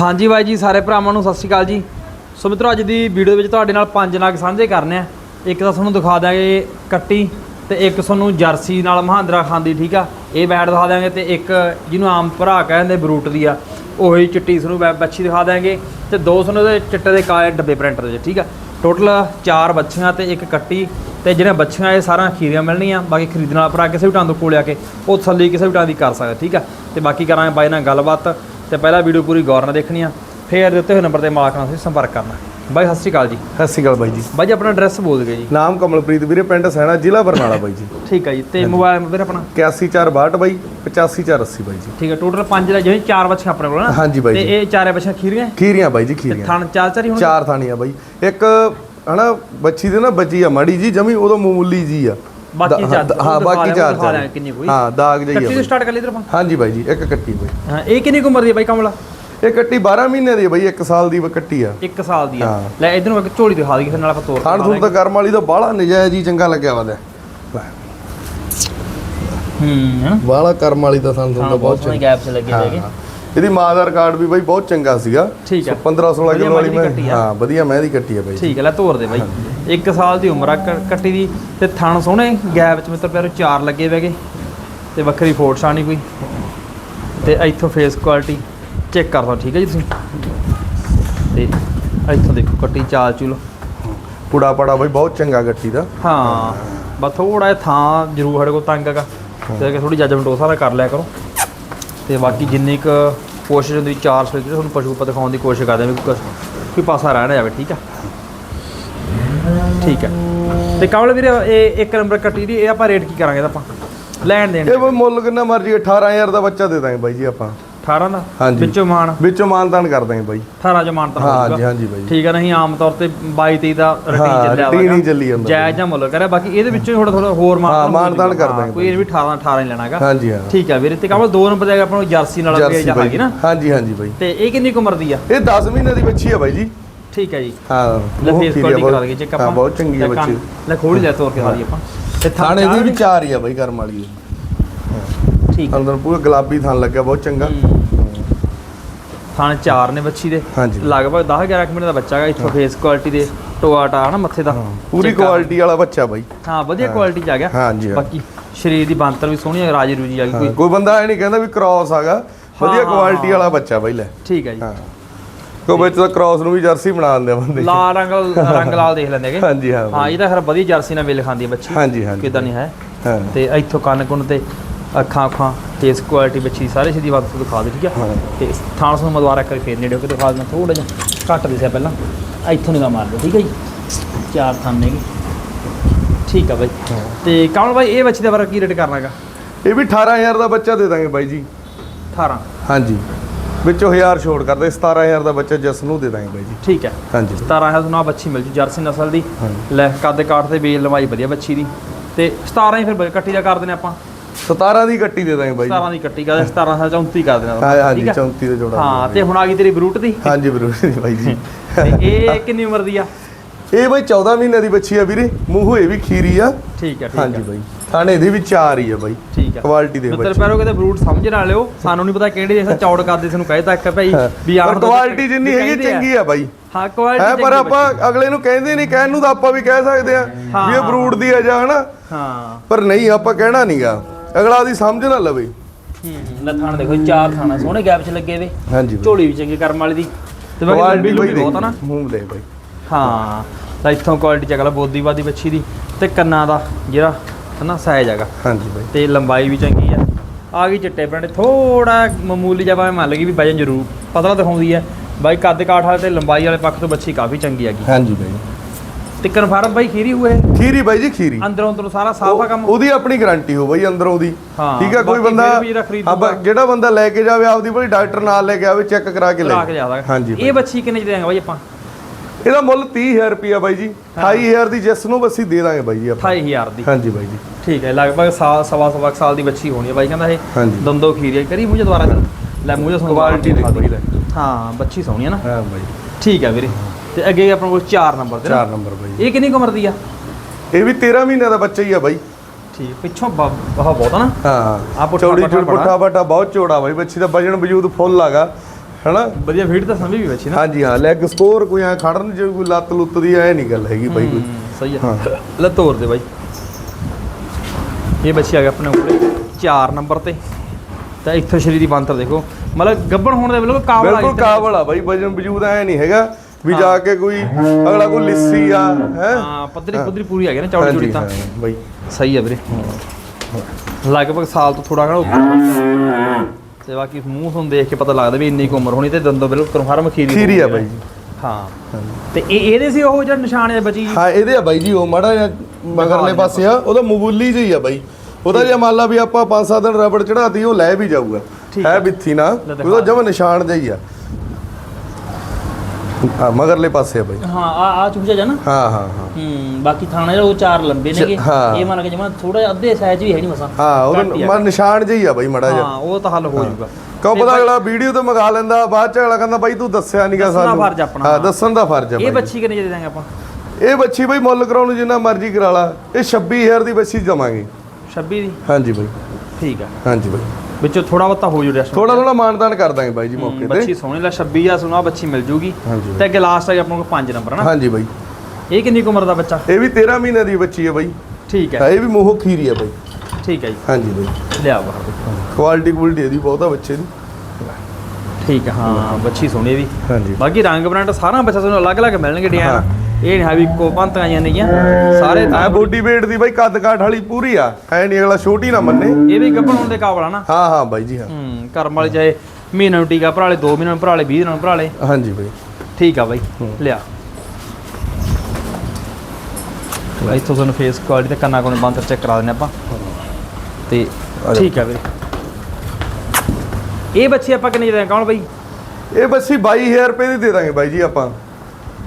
ਹਾਂਜੀ ਬਾਈ ਜੀ, ਸਾਰੇ ਭਰਾਵਾਂ ਨੂੰ ਸਤਿ ਸ਼੍ਰੀ ਅਕਾਲ ਜੀ। ਸੋ ਮਿੱਤਰੋ, ਅੱਜ ਦੀ ਵੀਡੀਓ ਵਿੱਚ ਤੁਹਾਡੇ ਨਾਲ ਪੰਜ ਨਾਗ ਸਾਂਝੇ ਕਰਨੇ ਆ। ਇੱਕ ਤਾਂ ਤੁਹਾਨੂੰ ਦਿਖਾ ਦਾਂਗੇ ਕੱਟੀ ਤੇ ਇੱਕ ਤੁਹਾਨੂੰ ਜਰਸੀ ਨਾਲ ਮਹਾਂਦਰਾ ਖਾਂਦੀ, ਠੀਕ ਆ? ਇਹ ਬੈਟ ਦਿਖਾ ਦਾਂਗੇ ਤੇ ਇੱਕ ਜਿਹਨੂੰ ਆਮ ਭਰਾ ਕਹਿੰਦੇ ਬਰੂਟ ਦੀ ਆ, ਉਹੀ ਚਿੱਟੀ ਤੁਹਾਨੂੰ ਬੈ- ਬੱਚੀ ਦਿਖਾ ਦਾਂਗੇ ਤੇ ਦੋ ਤੁਹਾਨੂੰ ਦੇ ਚਿੱਟੇ ਦੇ ਕਾਲੇ ਡੱਬੇ ਪ੍ਰਿੰਟਰ ਦੇ, ਠੀਕ ਆ? ਟੋਟਲ ਚਾਰ ਬੱਚੀਆਂ ਤੇ ਇੱਕ ਕੱਟੀ ਤੇ ਜਿਹੜੀਆਂ ਬੱਚੀਆਂ ਇਹ ਸਾਰਾ ਖੀਰੀਆਂ ਮਿਲਣੀਆਂ, ਬਾਕੀ ਖਰੀਦਣ ਵਾਲਾ ਭਰਾ ਕਿਸੇ ਵੀ ਟਾਂ ਤੋਂ ਕੋਲ ਆ ਕੇ ਉਹ ਤਸੱਲੀ ਕਿਸੇ ਵੀ ਟਾਂ ਦੀ ਕਰ ਸਕਦਾ, ਠੀਕ ਆ? ਤੇ ਬਾਕੀ ਕਰਾਂਗੇ ਬਾਈ ਨਾਲ ਗੱਲਬਾਤ। ਤੇ ਪਹਿਲਾਂ ਵੀਡੀਓ ਪੂਰੀ ਗੌਰ ਨਾਲ ਦੇਖਣੀ ਆ। ਫੇਰ ਦਿੱਤੇ ਹੋਏ ਨੰਬਰ ਤੇ ਮਾਲਕ ਨਾਲ ਤੁਸੀਂ ਸੰਪਰਕ ਕਰਨਾ। ਬਾਈ ਸਤਿ ਸ਼੍ਰੀ ਅਕਾਲ ਜੀ। ਸਤਿ ਸ਼੍ਰੀ ਅਕਾਲ ਬਾਈ ਜੀ। ਬਾਈ ਜੀ ਆਪਣਾ ਐਡਰੈਸ ਬੋਲ ਦਿਓ ਜੀ। ਨਾਮ ਕਮਲਪ੍ਰੀਤ ਵੀਰੇ ਪਿੰਡ ਸੈਣਾ ਜ਼ਿਲ੍ਹਾ ਬਰਨਾਲਾ ਬਾਈ ਜੀ। ਠੀਕ ਹੈ ਜੀ ਤੇ ਮੋਬਾਈਲ ਨੰਬਰ ਆਪਣਾ? 8142 ਬਾਈ 85480 ਬਾਈ ਜੀ। ਠੀਕ ਹੈ ਟੋਟਲ ਪੰਜ ਦਾ ਜਿਵੇਂ ਚਾਰ ਬੱਚੇ ਆਪਣੇ ਕੋਲ ਨਾ। ਹਾਂਜੀ ਬਾਈ ਤੇ। ਇਹ ਚਾਰੇ ਬੱਚੇ ਖੀਰੀਆਂ? ਖੀਰੀਆਂ ਬਾਈ ਜੀ ਖੀਰੀਆਂ। ਥਣ ਚਾਰ ਚਾਰ ਹੁਣ ਚਾਰ ਥਾਣੀਆਂ ਬਾਈ। ਇੱਕ ਹਨਾ ਬੱਚੀ ਦੇ ਨਾ ਬੱਚੀ ਆ ਮਾੜੀ ਜੀ ਜਮੀ ਉਦੋਂ ਮਾਮੂਲੀ ਜੀ ਆ। ਬਾਕੀ ਚਾਰ ਹਾਂ, ਹਾਂ ਬਾਕੀ ਚਾਰ ਕਿੰਨੀ ਕੋਈ ਹਾਂ ਦਾਗ ਜਿਹੀ ਕੱਟੀ। ਸਟਾਰਟ ਕਰ ਲਈ ਆਪਾਂ। ਹਾਂਜੀ ਬਾਈ ਜੀ ਇੱਕ ਕੱਟੀ ਬਾਈ। ਹਾਂ ਇਹ ਕਿੰਨੀ ਉਮਰ ਦੀ ਹੈ ਬਾਈ ਕਮਲਾ? ਇਹ ਕੱਟੀ 12 ਮਹੀਨੇ ਦੀ ਆ ਬਾਈ 1 ਸਾਲ ਦੀ ਕੱਟੀ ਆ। 1 ਸਾਲ ਦੀ ਆ। ਹਾਂ। ਲੈ ਇਧਰ ਇੱਕ ਝੋਲੀ ਦਿਖਾ ਦਈਏ ਫਿਰ ਨਾਲ ਆਪਾਂ ਤੋਰ ਖਾਣ ਥੂਣ ਤਾਂ ਕਰਮ ਵਾਲੀ ਦਾ ਬਾਹਲਾ ਨਜਾਇਜ਼ ਹੀ ਚੰਗਾ ਲੱਗਿਆ ਵਾ ਲੈ। ਹੂੰ ਬਾਹਲਾ ਕਰਮ ਵਾਲੀ ਦਾ ਸਾਨੂੰ ਹਾਂ ਤਾਂ ਬਹੁਤ ਚੰਗਾ ਲੱਗੇ ਹਾਂ, ਹੈਗੇ ਹਾਂ। ਇਹਦੀ ਮਾਂ ਦਾ ਰਿਕਾਰਡ ਵੀ ਬਾਈ ਬਹੁਤ ਚੰਗਾ ਸੀਗਾ। ਠੀਕ ਹੈ 15 16 ਵਧੀਆ ਕਿਲੋ ਵਾਲੀ ਮੈਂ। ਹਾਂ ਵਧੀਆ ਮੈਂ ਦੀ ਕੱਟੀ ਆ ਬਾਈ। ਠੀਕ ਹੈ ਲੈ ਤੋਰ ਦੇ ਬਾਈ। 1 ਸਾਲ ਦੀ ਉਮਰ ਆ ਕੱਟੀ ਦੀ ਤੇ ਥਣ ਸੋਹਣੇ ਗੈਪ ਵਿੱਚ ਮਿੱਤਰ ਪਿਆਰੋ ਚਾਰ ਲੱਗੇ ਵੈਗੇ ਤੇ ਵੱਖਰੀ ਫੋਟ ਸ਼ਾਨੀ ਕੋਈ ਤੇ ਇੱਥੋਂ ਫੇਸ ਕੁਆਲਿਟੀ ਚੈੱਕ ਕਰ ਲਓ ਠੀਕ ਹੈ ਜੀ ਤੁਸੀਂ? ਤੇ ਇੱਥੋਂ ਦੇਖੋ ਕੱਟੀ ਚਾਲ ਚੁਲ। ਪੁੜਾ ਪੜਾ ਬਾਈ ਬਹੁਤ ਚੰਗਾ ਗੱਟੀ ਦਾ। ਹਾਂ ਬਸ ਥੋੜਾ ਜਿਹਾ ਥਾਂ ਜ਼ਰੂਰ ਸਾਡੇ ਕੋਲ ਤੰਗ ਹੈਗਾ। ਤੇ ਥੋੜੀ ਜੱਜਮੈਂਟ ਉਹ ਸਾਰਾ ਕਰ ਲਿਆ ਕਰੋ। ਤੇ ਬਾਕੀ ਜਿੰਨੀ ਕੁ ਕੋਸ਼ਿਸ਼ ਹੁੰਦੀ ਚਾਰ ਸੌ ਤੁਹਾਨੂੰ ਪਸ਼ੂ ਪਾ ਦਿਖਾਉਣ ਦੀ ਕੋਸ਼ਿਸ਼ ਕਰਦੇ ਵੀ ਕੋਈ ਪਾਸਾ ਰਹਿ ਨਾ ਜਾਵੇ ਠੀਕ ਆ ਠੀਕ ਹੈ। ਤੇ ਕਮਲ ਵੀਰੇ ਇਹ ਇੱਕ ਨੰਬਰ ਕੱਟੀ ਦੀ ਇਹ ਆਪਾਂ ਰੇਟ ਕੀ ਕਰਾਂਗੇ ਇਹਦਾ ਆਪਾਂ? ਲੈਣ ਦੇਣ ਇਹ ਬਈ ਮੁੱਲ ਕਿੰਨਾ ਮਰਜ਼ੀ 18000 ਦਾ ਬੱਚਾ ਦੇ ਦਾਂਗੇ ਬਾਈ ਜੀ ਆਪਾਂ। 18 ਦਾ? ਹਾਂਜੀ। ਵਿੱਚੋਂ ਮਾਨ ਵਿੱਚੋਂ ਮਾਨਦਾਨ ਕਰ ਦਾਂਗੇ ਬਾਈ। 18 ਚ ਮਾਨ ਤਾਂ ਹਾਂ ਹੋਊਗਾ। ਜੀ ਹਾਂ ਜੀ ਬਾਈ। ਠੀਕ ਹੈ ਨਹੀਂ ਆਮ ਤੌਰ ਤੇ 22 23 ਦਾ ਰੁਟੀਨ ਚੱਲਿਆ ਹੋਵੇਗਾ ਹੀ ਚੱਲੀ ਜਾਂਦਾ ਜਾਇਜ਼ ਜਾਂ ਮੁੱਲ ਕਰਿਆ ਬਾਕੀ ਇਹਦੇ ਵਿੱਚੋਂ ਥੋੜਾ ਥੋੜਾ ਹੋਰ ਮਾਨ ਹਾਂ, ਮਾਨਤਾਨ ਕਰ ਦਾਂਗੇ ਕੋਈ ਇਹ ਵੀ 18 18 ਹੀ ਲੈਣਾਗਾ ਹਾਂ ਜੀ ਹਾਂ। ਠੀਕ ਹੈ ਵੀਰੇ ਤੇ ਕਮਲ ਦੋ ਨੰਬਰ ਤੇ ਆਪਾਂ ਨੂੰ ਜਰਸੀ ਨਾਲ ਬਾਈ ਜਾਵਾਂਗੇ ਨਾ ਹਾਂ ਜੀ ਹਾਂ ਜੀ ਬਾਈ। ਤੇ ਇਹ ਕਿੰਨੀ ਕੁ ਉਮਰ ਦੀ ਆ? ਇਹ 10 ਮਹੀਨੇ ਦੀ ਬੱਚੀ ਆ ਬਾਈ ਜੀ। ਠੀਕ ਹੈ ਜੀ। ਹਾਂ ਲੈ ਬਹੁਤ ਫੇਸ ਖੀਰੀ ਆ, ਕੁਆਲਿਟੀ ਕਰਾ ਦਈਏ ਚੈੱਕ ਆਪਾਂ ਬਹੁਤ ਚੰਗੀ ਬੱਚੀ। ਲੈ ਖੋਲ ਲਿਆ ਤੋਰ ਕੇ ਸਾਰੀ ਆਪਾਂ। ਤੇ ਥਾਣੇ ਦੀ ਵੀ ਚਾਰ ਹੀ ਆ ਬਾਈ ਕਰਮ ਵਾਲੀ। ਠੀਕ ਅੰਦਰ ਪੂਰਾ ਗੁਲਾਬੀ ਥਾਨ ਲੱਗਿਆ ਬਹੁਤ ਚੰਗਾ। ਥਾਣੇ ਚਾਰ ਨੇ ਬੱਚੀ ਦੇ। ਹਾਂਜੀ। ਲਗਭਗ 10 11 ਮਿੰਟ ਦਾ ਬੱਚਾ ਹੈਗਾ ਇੱਥੋਂ ਫੇਸ ਕੁਆਲਿਟੀ ਦੇ ਟੋਆ ਟਾ ਹਨਾ ਮੱਥੇ ਦਾ। ਪੂਰੀ। ਕੁਆਲਿਟੀ ਵਾਲਾ ਬੱਚਾ ਬਾਈ। ਹਾਂ ਵਧੀਆ ਕੁਆਲਿਟੀ ਚ ਆ ਗਿਆ। ਹਾਂ ਜੀ, ਹਾਂ। ਬਾਕੀ ਸਰੀਰ ਦੀ ਬਾਂਤਰ ਵੀ ਸੋਹਣੀ ਹੈ ਰਾਜੀ ਰੂਜੀ ਹਾਂ, ਕੋਈ ਕੋਈ ਬੰਦਾ ਇਹ ਨਹੀਂ ਕਹਿੰਦਾ ਵੀ ਕ੍ਰਾਸ ਆਗਾ ਵਧੀਆ ਕੁਆਲਿਟੀ। ਵਾਲਾ ਬੱਚਾ ਬਾਈ ਲੈ। ਠੀਕ ਹੈ ਜੀ। ਕੋਈ ਵਿੱਚ ਤਾਂ ਕ੍ਰਾਸ ਨੂੰ ਵੀ ਜਰਸੀ ਬਣਾ ਦਿੰਦੇ ਆ ਬੰਦੇ। ਲਾਲ ਰੰਗ ਰੰਗ ਲਾਲ ਦੇਖ ਲੈਂਦੇ ਹੈਗੇ। ਹਾਂਜੀ ਹਾਂ। ਹਾਂ ਇਹ ਤਾਂ ਖਰ ਵਧੀਆ ਜਰਸੀ ਨਾਲ ਮੇਲ ਖਾਂਦੀ ਹੈ ਬੱਚੀ। ਹਾਂਜੀ ਹਾਂਜੀ। ਕਿਦਾਂ ਨਹੀਂ ਹੈ। ਹਾਂ। ਤੇ ਇੱਥੋਂ ਕੰਨ ਕੁੰਨ ਤੇ ਅੱਖਾਂ ਅੱਖਾਂ ਫੇਸ ਕੁਆਲਿਟੀ ਬੱਚੀ ਸਾਰੇ ਸਿੱਧੀ ਬਾਤ ਤੋਂ ਦਿਖਾ ਦੇ ਠੀਕ ਹੈ ਹਾਂ। ਤੇ ਥਾਣ ਨੂੰ ਮਦਵਾਰਾ ਕਰਕੇ ਫੇਰ ਨੇੜੇ ਹੋ ਕੇ ਦਿਖਾ ਦੇਣਾ ਥੋੜਾ ਜਿਹਾ ਘੱਟ ਦਿਸਿਆ ਪਹਿਲਾਂ। ਇੱਥੋਂ ਨਿਗਾ ਮਾਰ ਦਿਓ ਠੀਕ ਹੈ ਜੀ? ਚਾਰ ਥਾਂ ਨੇਗੇ। ਠੀਕ ਆ ਬਾਈ। ਤੇ ਕਮਲ ਬਾਈ ਇਹ ਬੱਚੀ ਦਾ ਬਾਰੇ ਕੀ ਰੇਟ ਕਰਨਾਗਾ ਇਹ ਵੀ 18000 ਦਾ ਬੱਚਾ ਦੇ ਦਾਂਗੇ ਬਾਈ ਜੀ। 18 ਹਾਂਜੀ। ਵਿੱਚੋਂ 1000 ਛੋੜ ਕਰਦੇ 17000 ਦਾ ਬੱਚਾ ਜਸ ਨੂੰ ਦੇ ਦਾਂਗੇ ਬਾਈ ਜੀ। ਠੀਕ ਹੈ। ਹਾਂਜੀ। 17 ਹੈ ਤੁਹਾਨੂੰ ਆਹ ਬੱਚੀ ਮਿਲ ਜੂ ਜਰਸੀ ਨਸਲ ਦੀ। ਲੈ ਕੱਦ ਕਾਠ ਤੇ ਬੇਲ ਲੰਬਾਈ ਵਧੀਆ ਬੱਚੀ ਦੀ। ਤੇ 17 ਹੀ ਫਿਰ ਕੱਟੀ ਦਾ ਕਰ ਦਿੰਦੇ ਆਪਾਂ। 17 ਦੀ ਕੱਟੀ ਦੇ ਦਾਂਗੇ ਬਾਈ ਜੀ। 17 ਦੀ ਕੱਟੀ ਕਰ 17 ਸਾਲ 34 ਕਰ ਦੇਣਾ ਹਾਂ ਹਾਂਜੀ ਠੀਕ ਹੈ। 34 ਦਾ ਜੋੜਾ ਹਾਂ ਤੇ ਹੁਣ ਆ ਗਈ ਤੇਰੀ ਬਰੂਟ ਦੀ। ਹਾਂਜੀ ਬਰੂਰ ਬਾਈ ਜੀ। ਇਹ ਕਿੰਨੀ ਉਮਰ ਦੀ ਆ? ਇਹ ਬਾਈ 14 ਮਹੀਨੇ ਦੀ ਬੱਚੀ ਆ ਵੀਰੇ ਮੂੰਹ ਇਹ ਵੀ ਖੀਰੀ ਆ। ਠੀਕ ਹੈ ਠੀਕ ਹਾਂਜੀ ਹੈ ਬਾਈ ਥਾਣੇ ਦੀ ਵੀ ਚਾਰ ਹੀ ਆ ਬਾਈ ਠੀਕ ਹੈ ਕੁਆਲਿਟੀ ਦੇ ਬੱਚੇ। ਪੈਰੋ ਕਿਤੇ ਬਰੂਟ ਸਮਝ ਨਾ ਲਿਓ ਸਾਨੂੰ ਨਹੀਂ ਪਤਾ ਕਿਹੜੇ ਐਸਾ ਚੌੜ ਕਰਦੇ ਸਾਨੂੰ ਕਹੇ ਤਾਂ ਇੱਕ ਭਾਈ ਵੀ ਆਹ ਕੁਆਲਿਟੀ ਜਿੰਨੀ ਹੈਗੀ ਚੰਗੀ ਆ ਬਾਈ। ਹਾਂ ਕੁਆਲਿਟੀ ਹੈ ਪਰ ਆਪਾਂ ਅਗਲੇ ਨੂੰ ਕਹਿੰਦੇ ਨਹੀਂ ਕਹਿਣ ਨੂੰ ਤਾਂ ਆਪਾਂ ਵੀ ਕਹਿ ਸਕਦੇ ਆ ਵੀ ਇਹ ਹਾਂ। ਬਰੂਡ ਦੀ ਆ ਜਾਂ ਹਨਾ। ਹਾਂ। ਪਰ ਨਹੀਂ ਆਪਾਂ ਕਹਿਣਾ ਨਹੀਂਗਾ ਅਗਲਾ ਦੀ ਸਮਝ ਨਾ ਲਵੇ। ਹੂੰ ਲੈ ਥਾਣ ਦੇਖੋ ਚਾਰ ਥਾਣਾ ਸੋਹਣੇ ਗੈਪ 'ਚ ਲੱਗੇ ਵੇ। ਹਾਂਜੀ ਝੋਲੀ ਵੀ ਚੰਗੀ ਕਰਮ ਵਾਲੀ ਦੀ। ਤੇ ਬਾਕੀ ਲੰਬੀ ਲੰਬੀ ਬਹੁਤ ਆ ਨਾ। ਮੂੰਹ ਦੇ ਬਾਈ। ਹਾਂ ਤਾਂ ਇੱਥੋਂ ਕੁਆਲਿਟੀ ਚੱਕ ਲਾ ਬੋਦੀਵਾਦੀ ਬੱਚੀ ਦੀ ਤੇ ਕੰਨਾਂ ਦਾ ਜਿਹੜਾ ਹਨਾ ਸਾਈਜ਼ ਹੈਗਾ। ਹਾਂਜੀ ਬਾਈ। ਤੇ ਲੰਬਾਈ ਵੀ ਚੰਗੀ ਆ। ਆ ਗਈ ਚਿੱਟੇ ਪਿੰਡ ਥੋੜਾ ਮਾਮੂਲੀ ਜਿਹਾ ਭਾਵੇਂ ਮੰਨ ਲਗੀ ਵੀ ਵਜਨ ਜ਼ਰੂਰ ਪਤਲਾ ਦਿਖਾਉਂਦੀ ਹੈ ਬਾਈ ਕੱਦ ਕਾਠ ਵਾਲੇ ਤੇ ਲੰਬਾਈ ਵਾਲੇ ਪੱਖ ਤੋਂ ਬੱਚੀ ਕਾਫੀ ਚੰਗੀ ਹੈਗੀ। ਹਾਂਜੀ ਬਾਈ। ਤੇ ਕਨਫਰਮ ਬਾਈ ਖੀਰੀ ਹੋਏ ਖੀਰੀ ਬਾਈ ਜੀ ਖੀਰੀ। ਅੰਦਰੋਂ ਅੰਦਰੋਂ ਸਾਰਾ ਸਾਫ਼ ਆ ਕੰਮ? ਉਹਦੀ ਆਪਣੀ ਗਾਰੰਟੀ ਹੋ ਬਾਈ ਅੰਦਰੋਂ ਦੀ। ਹਾਂ, ਠੀਕ ਆ ਕੋਈ ਬੰਦਾ ਜਿਹੜਾ ਬੰਦਾ ਲੈ ਕੇ ਜਾਵੇ ਆਪਦੀ ਬੜੀ ਡਾਕਟਰ ਨਾਲ ਲੈ ਕੇ ਆਵੇ ਚੈੱਕ ਕਰਾ ਕੇ ਲੈ ਕੇ ਜਾਦਾ ਹਾਂਜੀ। ਇਹ ਬੱਚੀ ਕਿੰਨੇ ਚ ਦੇਾਂਗੇ ਬਾਈ ਆਪਾਂ? ਇਹਦਾ ਮੁੱਲ 30000 ਰੁਪਿਆ ਬਾਈ ਜੀ। 28000 ਦੀ ਜਿਸ ਨੂੰ ਅਸੀਂ ਦੇ ਦਾਂਗੇ ਬਾਈ ਜੀ ਆਪਾਂ। 28000 ਦੀ। ਹਾਂਜੀ ਬਾਈ ਜੀ। ਠੀਕ ਹੈ ਲਗਭਗ ਸਾਲ ਸਵਾ ਸਵਾ ਸਾਲ ਦੀ ਬੱਚੀ ਹੋਣੀ ਹੈ ਬਾਈ ਕਹਿੰਦਾ ਇਹ ਦੰਦੋ ਖੀਰੀ ਕਰੀ ਮੂੰਹ ਦੁਬਾਰਾ ਲੈ ਮੂੰਹ ਜਿਹਾ ਕੁਆਲਿਟੀ ਦੇਖ ਬਾਈ ਲੈ। ਹਾਂ ਬੱਚੀ ਸੋਹਣੀ ਹੈ ਨਾ। ਹਾਂ ਬਾਈ। ਠੀਕ ਹੈ ਵੀਰੇ ਤੇ ਅੱਗੇ ਆਪਣੇ ਕੋਲ 4 ਨੰਬਰ ਤੇ ਨਾ। 4 ਨੰਬਰ ਬਾਈ ਇਹ ਕਿੰਨੀ ਉਮਰ ਦੀ ਆ? ਇਹ ਵੀ 13 ਮਹੀਨਿਆਂ ਦਾ ਬੱਚਾ ਹੀ ਆ ਬਾਈ। ਠੀਕ ਪਿੱਛੋਂ ਬਹੁਤ ਬਹੁਤ ਆ ਨਾ। ਹਾਂ ਆਹ ਪੁੱਠਾ ਪੱਠਾ ਬਹੁਤ ਚੌੜਾ ਬਾਈ ਬੱਚੀ ਦਾ ਵਜਨ ਵਜੂਦ ਫੁੱਲ ਆਗਾ ਹਨਾ? ਵਧੀਆ ਫੀਡ ਤਾਂ ਸਮਝ ਵੀ ਬੱਚੀ ਨਾ। ਹਾਂਜੀ ਹਾਂ ਲੈਗ ਸਕੋਰ ਕੋਈ ਐ ਖੜਨ ਚ ਕੋਈ ਲੱਤ ਲੁੱਤ ਦੀ ਐ ਨਹੀਂ ਗੱਲ ਹੈਗੀ ਬਾਈ ਕੋਈ। ਸਹੀ ਹੈ। ਲੈ ਤੋਰ ਦੇ ਬਾਈ। ਇਹ ਬੱਚੀ ਆ ਗਿਆ ਆਪਣੇ ਕੋਲੇ 4 ਨੰਬਰ ਤੇ। ਤਾਂ ਇੱਥੋਂ ਸ਼ਰੀਰ ਦੀ ਬੰਤਰ ਦੇਖੋ। ਮਤਲਬ ਗੱਬਣ ਹੋਣ ਦੇ ਬਿਲਕੁਲ ਕਾਬਲ ਆ ਬਿਲਕੁਲ ਕਾਬਲ ਆ ਬਾਈ ਵਜਨ ਵਜੂਦ ਐ ਨਹੀਂ ਹੈਗਾ ਵੀ ਜਾ ਕੇ ਕੋਈ ਅਗਲਾ ਕੋਈ ਲਿੱਸੀ ਆ ਹੈ? ਹਾਂ ਪੱਧਰੀ ਪੱਧਰੀ ਪੂਰੀ ਆ ਗਈ ਨਾ ਚੌੜੀ ਚੌੜੀ ਤਾਂ। ਬਾਈ। ਸਹੀ ਹੈ ਵੀਰੇ। ਲਗਭਗ ਸਾਲ ਤੋਂ ਥੋੜਾ ਘਣਾ ਉੱਪਰ ਤੇ ਬਾਕੀ ਮੂੰਹ ਤੁਹਾਨੂੰ ਦੇਖ ਕੇ ਪਤਾ ਲੱਗਦਾ ਵੀ ਇੰਨੀ ਕੁ ਉਮਰ ਹੋਣੀ ਤੇ ਦੰਦੋਂ ਬਿਲਕੁਲ ਹਰਮ ਖੀਰੀ ਖੀਰੀ ਆ ਬਾਈ ਜੀ। ਹਾਂ। ਤੇ ਇਹ ਇਹਦੇ ਸੀ ਉਹ ਜਿਹੜਾ ਨਿਸ਼ਾਨ ਹੈ ਬੱਚੀ ਹਾਂ ਇਹਦੇ ਆ ਬਾਈ ਜੀ ਉਹ ਮਾੜਾ ਜਿਹਾ ਮਗਰਲੇ ਪਾਸੇ ਆ ਉਹਦਾ ਮਬੂਲੀ ਜਿਹੀ ਆ ਬਾਈ। ਉਹਦਾ ਜੇ ਮੰਨ ਲਾ ਵੀ ਆਪਾਂ 5-7 ਦਿਨ ਰਬੜ ਚੜਾਤੀ ਉਹ ਲੈ ਵੀ ਜਾਊਗਾ। ਹੈ ਬਿੱਥੀ ਨਾ ਉਹਦਾ ਜਮ ਨਿਸ਼ਾਨ ਜਿਹੀ ਆ। ਹਾਂ ਮਗਰਲੇ ਪਾਸੇ ਆ ਬਾਈ। ਹਾਂ ਆ ਆ ਚੁੰਝਾ ਜਾ ਨਾ। ਹਾਂ ਹਾਂ ਹਾਂ। ਹੂੰ ਬਾਕੀ ਥਾਣਾ ਉਹ ਚਾਰ ਲੰਬੇ ਨੇਗੇ। ਹਾਂ। ਇਹ ਮੰਨ ਕੇ ਜਮਾ ਥੋੜਾ ਜਿਹਾ ਅੱਧੇ ਸਾਈਜ਼ ਵੀ ਹੈ ਨਹੀਂ ਮਸਾਂ। ਹਾਂ ਘੱਟ ਹੀ ਆ। ਨਿਸ਼ਾਨ ਜਿਹੀ ਆ ਬਾਈ ਮਾੜਾ ਜਿਹਾ। ਹਾਂ ਉਹ ਤਾਂ ਹੱਲ ਹੋ ਜਾਊਗਾ। ਕਿਉਂ ਪਤਾ ਅਗਲਾ ਵੀਡੀਓ ਤੇ ਮੰਗਾ ਲੈਂਦਾ ਬਾਅਦ ਚ ਅਗਲਾ ਕਹਿੰਦਾ ਬਾਈ ਤੂੰ ਦੱਸਿਆ ਨਹੀਂਗਾ ਦੱਸਣ ਸਾਨੂੰ। ਫਰਜ਼ ਆਪਣਾ। ਹਾਂ ਦੱਸਣ ਦਾ ਫਰਜ਼ ਆ ਇਹ ਬਾਈ। ਬੱਚੀ ਕਿੰਨੇ ਦੇ ਦਾਂਗੇ ਆਪਾਂ? ਇਹ ਬੱਚੀ ਬਾਈ ਮੁੱਲ ਕਰਾਉਣ ਨੂੰ ਜਿੰਨਾ ਮਰਜ਼ੀ ਕਰਾ ਲਾ। ਇਹ 26000 ਦੀ ਬੱਚੀ ਦਵਾਂਗੇ। 26 ਦੀ? ਹਾਂਜੀ ਬਾਈ। ਠੀਕ ਆ। ਹਾਂਜੀ ਬਾਈ। ਵਿੱਚੋਂ ਥੋੜਾ ਬਹੁਤਾ ਹੋ ਜੂ ਰੈਸਟ ਥੋੜਾ ਥੋੜਾ ਮਾਨਦਾਨ ਕਰ ਦਾਂਗੇ ਬਾਈ ਜੀ ਮੌਕੇ ਬੱਚੀ ਤੇ ਸੋਹਣੀ ਲਾ 26 ਆ ਸੁਣਾ ਬੱਚੀ ਮਿਲ ਜੂਗੀ। ਤੇ ਅੱਗੇ ਲਾਸਟ ਆ ਆਪਣਾ ਕੋਲ 5 ਨੰਬਰ ਨਾ ਹਾਂਜੀ ਬਾਈ। ਇਹ ਕਿੰਨੀ ਉਮਰ ਦਾ ਬੱਚਾ? ਇਹ ਵੀ 13 ਮਹੀਨੇ ਦੀ ਬੱਚੀ ਹੈ ਬਾਈ। ਠੀਕ ਹੈ। ਇਹ ਵੀ ਮੋਹ ਖੀਰੀ ਹੈ ਬਾਈ। ਠੀਕ ਹੈ ਜੀ। ਹਾਂਜੀ ਬਾਈ। ਲਿਆ ਬਾਹਰ ਕੁਆਲਿਟੀ ਕੁਆਲਿਟੀ ਇਹਦੀ ਬਹੁਤ ਬੱਚੇ ਦੀ। ਠੀਕ ਹੈ ਹਾਂ ਬੱਚੀ ਸੋਹਣੀ ਵੀ ਹਾਂਜੀ। ਬਾਕੀ ਰੰਗ ਬ੍ਰਾਂਡ ਸਾਰਾ ਬੱਚਾ ਤੁਹਾਨੂੰ ਅਲੱਗ-ਅਲੱਗ ਮਿਲਣਗੇ ਡਿਜ਼ਾਈਨ। ਇਹ ਨਹੀਂ ਹੈ ਵੀ ਇੱਕੋ ਪੰਤਾਂ ਆਈਆਂ ਨੇਗੀਆਂ ਸਾਰੇ ਤਾਂ ਬੋਡੀ weight ਦੀ ਬਾਈ ਕੱਦ ਕਾਠ ਵਾਲੀ ਪੂਰੀ ਆ। ਐ ਨਹੀਂ ਅਗਲਾ ਛੋਟੀ ਨਾ ਮੰਨੇ। ਇਹ ਵੀ ਗੱਭਣ ਹੋਣ ਦੇ ਕਾਬਲ ਆ ਨਾ। ਹਾਂ ਹਾਂ ਬਾਈ ਜੀ ਹਾਂ। ਹੂੰ ਕਰਮ ਵਾਲੇ ਚਾਹੇ ਮਹੀਨੇ ਨੂੰ ਟੀਕਾ ਭਰਾ ਲੇ 2 ਮਹੀਨੇ ਨੂੰ ਭਰਾ ਲੇ 20 ਦਿਨਾਂ ਨੂੰ ਭਰਾ ਲੇ। ਹਾਂਜੀ ਬਾਈ। ਠੀਕ ਆ ਬਾਈ ਲਿਆ। ਇੱਥੋਂ ਤੁਹਾਨੂੰ ਫੇਸ ਕੁਆਲਿਟੀ ਤੇ ਕੰਨਾਂ ਕੋਲ ਬੰਦਰ ਚੈੱਕ ਕਰਾ ਦਿੰਦੇ ਆਪਾਂ। ਤੇ ਜਾ। ਠੀਕ ਆ ਵੀਰੇ ਇਹ ਬੱਚੇ ਆਪਾਂ ਕਿੰਨੇ ਦੇ ਕੌਣ ਬਾਈ? ਇਹ ਬੱਚੀ 22000 ਰੁਪਏ ਦੀ ਦੇ ਦਾਂਗੇ ਬਾਈ ਜੀ ਆਪਾਂ।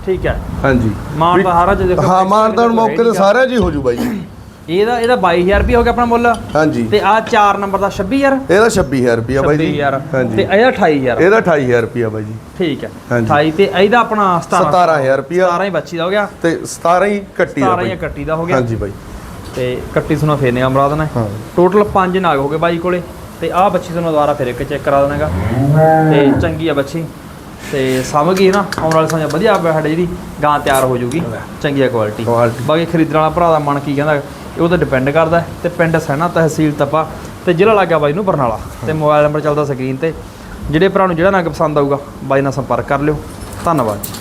ਠੀਕ ਹੈ। ਹਾਂਜੀ। ਮਾਨ ਦਾ ਹਾਰਾ ਚ ਦੇਖੋ ਹਾਂ ਮਾਨਦਾਨ ਮੌਕੇ ਤੇ ਸਾਰਿਆਂ ਜੀ ਹੋ ਜੂ ਬਾਈ ਜੀ। ਇਹਦਾ ਇਹਦਾ 22000 ਰੁਪਏ ਹੋ ਗਿਆ ਆਪਣਾ ਮੁੱਲ। ਹਾਂਜੀ। ਤੇ ਆ 4 ਨੰਬਰ ਦਾ 26000 ਇਹਦਾ 26000 ਰੁਪਿਆ ਬਾਈ ਜੀ। 26000 ਤੇ ਇਹਦਾ 28000 ਇਹਦਾ 28000 ਰੁਪਿਆ ਬਾਈ ਜੀ। ਠੀਕ ਹੈ। ਹਾਂਜੀ। 28 ਤੇ ਇਹਦਾ ਆਪਣਾ 17 17000 ਰੁਪਿਆ 17 ਹੀ ਬੱਚੀ ਦਾ ਹੋ ਗਿਆ। ਤੇ 17 ਹੀ ਕੱਟੀ ਦਾ 17 ਹੀ ਬਾਈ। ਕੱਟੀ ਦਾ ਹੋ ਗਿਆ। ਹਾਂਜੀ ਬਾਈ। ਤੇ ਕੱਟੀ ਸੁਣਾ ਫੇਰ ਨਿਗਾਹ ਮਰਾ ਦੇਣਾ। ਹਾਂ। ਟੋਟਲ 5 ਨਾਗ ਹੋ ਗਏ ਬਾਈ ਕੋਲੇ। ਤੇ ਆਹ ਬੱਚੀ ਤੁਹਾਨੂੰ ਦੁਬਾਰਾ ਫਿਰ ਇੱਕ ਚੈੱਕ ਕਰਾ ਦੇਣਾਗਾ। ਤੇ ਚੰਗੀ ਆ ਬੱਚੀ। ਤੇ ਸਮਝ ਗਈ ਨਾ ਆਉਣ ਵਾਲੇ ਸਮੇਂ 'ਚ ਵਧੀਆ ਬੈਠ ਜਿਹੜੀ ਗਾਂ ਤਿਆਰ ਹੋ ਜੂਗੀ। ਚੰਗੀ ਆ ਕੁਆਲਿਟੀ Quality। ਬਾਕੀ ਖਰੀਦਣ ਵਾਲਾ ਭਰਾ ਦਾ ਮਨ ਕੀ ਕਹਿੰਦਾ ਇਹ ਉਹ ਤੇ ਡਿਪੈਂਡ ਕਰਦਾ ਹੈ। ਤੇ ਪਿੰਡ ਸਹਿਣਾ ਤਹਿਸੀਲ ਤਪਾ ਤੇ ਜ਼ਿਲ੍ਹਾ ਲੱਗਾ ਬਾਈ ਨੂੰ ਬਰਨਾਲਾ। ਤੇ ਮੋਬਾਈਲ ਨੰਬਰ ਚੱਲਦਾ ਸਕਰੀਨ ਤੇ। ਜਿਹੜੇ ਭਰਾ ਨੂੰ ਜਿਹੜਾ ਨਗ ਪਸੰਦ ਆਊਗਾ ਬਾਈ ਨਾਲ ਸੰਪਰਕ ਕਰ ਲਿਓ। ਧੰਨਵਾਦ ਜੀ।